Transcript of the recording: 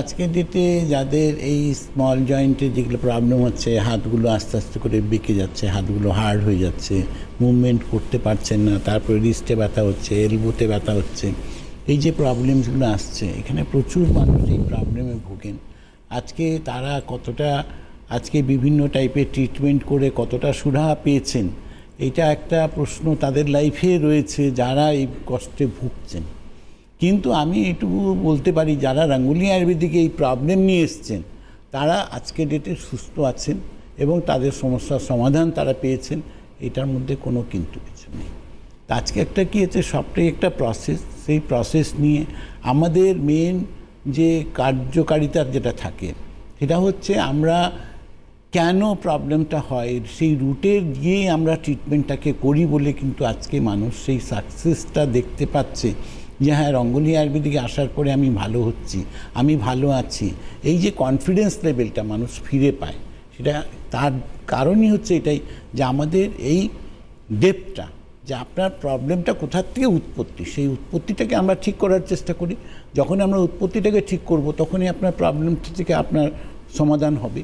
আজকের ডেটে যাদের এই স্মল জয়েন্টে যেগুলো প্রবলেম হচ্ছে, হাতগুলো আস্তে আস্তে করে বেঁকে যাচ্ছে, হাতগুলো হার্ড হয়ে যাচ্ছে মুভমেন্ট করতে পারছেন না, তারপরে রিস্টে ব্যথা হচ্ছে এলবোতে ব্যথা হচ্ছে, এই যে প্রবলেমসগুলো আসছে, এখানে প্রচুর মানুষ এই প্রবলেমে ভোগেন। আজকে তারা কতটা, আজকে বিভিন্ন টাইপের ট্রিটমেন্ট করে কতটা সুরাহা পেয়েছেন, এটা একটা প্রশ্ন তাদের লাইফে রয়েছে যারা এই কষ্টে ভুগছেন। কিন্তু আমি এটুকু বলতে পারি, যারা রাঙ্গুলি আয়ুর্বেদিকে এই প্রবলেম নিয়ে এসছেন, তারা আজকে ডেটে সুস্থ আছেন এবং তাদের সমস্যার সমাধান তারা পেয়েছেন, এটার মধ্যে কোনো কিন্তু কিছু নেই। আজকে একটা কী হচ্ছে, সবটাই একটা প্রসেস সেই প্রসেস নিয়ে আমাদের মেন যে কার্যকারিতার যেটা থাকে, সেটা হচ্ছে আমরা কেন প্রবলেমটা হয়, সেই রুটে গিয়েই আমরা ট্রিটমেন্টটাকে করি বলে কিন্তু আজকে মানুষ সেই সাকসেসটা দেখতে পাচ্ছে। যে হ্যাঁ রঙ্গলি আয়ুর্বেদিকে আসার পরে আমি ভালো হচ্ছি, আমি ভালো আছি। এই যে কনফিডেন্স লেভেলটা মানুষ ফিরে পায়, সেটা তার কারণই হচ্ছে এটাই যে আমাদের এই ডেপটা যে আপনার প্রবলেমটা কোথার থেকে উৎপত্তি, সেই উৎপত্তিটাকে আমরা ঠিক করার চেষ্টা করি। যখন আমরা উৎপত্তিটাকে ঠিক করব, তখনই আপনার প্রবলেমটা থেকে আপনার সমাধান হবে।